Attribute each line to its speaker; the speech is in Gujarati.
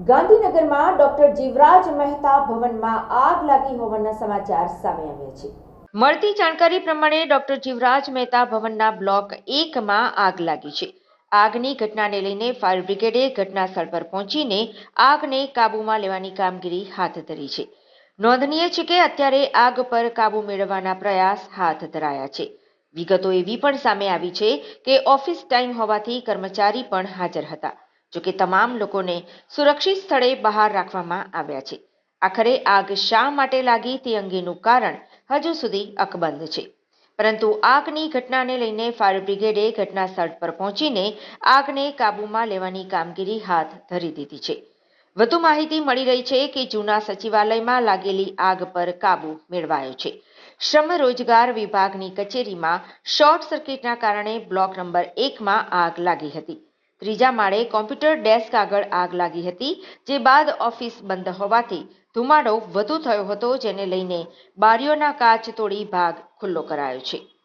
Speaker 1: ગાંધીનગરમાં ડોક્ટર જીવરાજ મહેતા ભવનમાં આગ લાગી હોવાના સમાચાર સામે આવ્યા છે. મળતી જાણકારી પ્રમાણે ડોક્ટર જીવરાજ મહેતા ભવનના બ્લોક એકમાં આગ લાગી છે. આગની ઘટનાને લઈને ફાયર બ્રિગેડે ઘટના સ્થળ પર પહોંચીને આગને કાબૂમાં લેવાની કામગીરી હાથ ધરી છે. નોંધનીય છે કે અત્યારે આગ પર કાબૂ મેળવવાના પ્રયાસ હાથ ધરાયા છે. વિગતો એવી પણ સામે આવી છે કે ઓફિસ ટાઈમ હોવાથી કર્મચારી પણ હાજર હતા. જોકે તમામ લોકોને સુરક્ષિત સ્થળે બહાર રાખવામાં આવ્યા છે. આખરે આગ શા માટે લાગી તે અંગેનું કારણ હજુ સુધી અકબંધ છે. પરંતુ આગની ઘટનાને લઈને ફાયર બ્રિગેડે ઘટના સ્થળ પર પહોંચીને આગને કાબૂમાં લેવાની કામગીરી હાથ ધરી દીધી છે. વધુ માહિતી મળી રહી છે કે જૂના સચિવાલયમાં લાગેલી આગ પર કાબૂ મેળવાયો છે. શ્રમ રોજગાર વિભાગની કચેરીમાં શોર્ટ સર્કિટના કારણે બ્લોક નંબર એકમાં આગ લાગી હતી. ત્રીજા માળે કોમ્પ્યુટર ડેસ્ક આગળ આગ લાગી હતી, જે બાદ ઓફિસ બંધ હોવાથી ધુમાડો વધુ થયો હતો, જેને લઈને બારીઓના કાચ તોડી ભાગ ખુલ્લો કરાયો છે.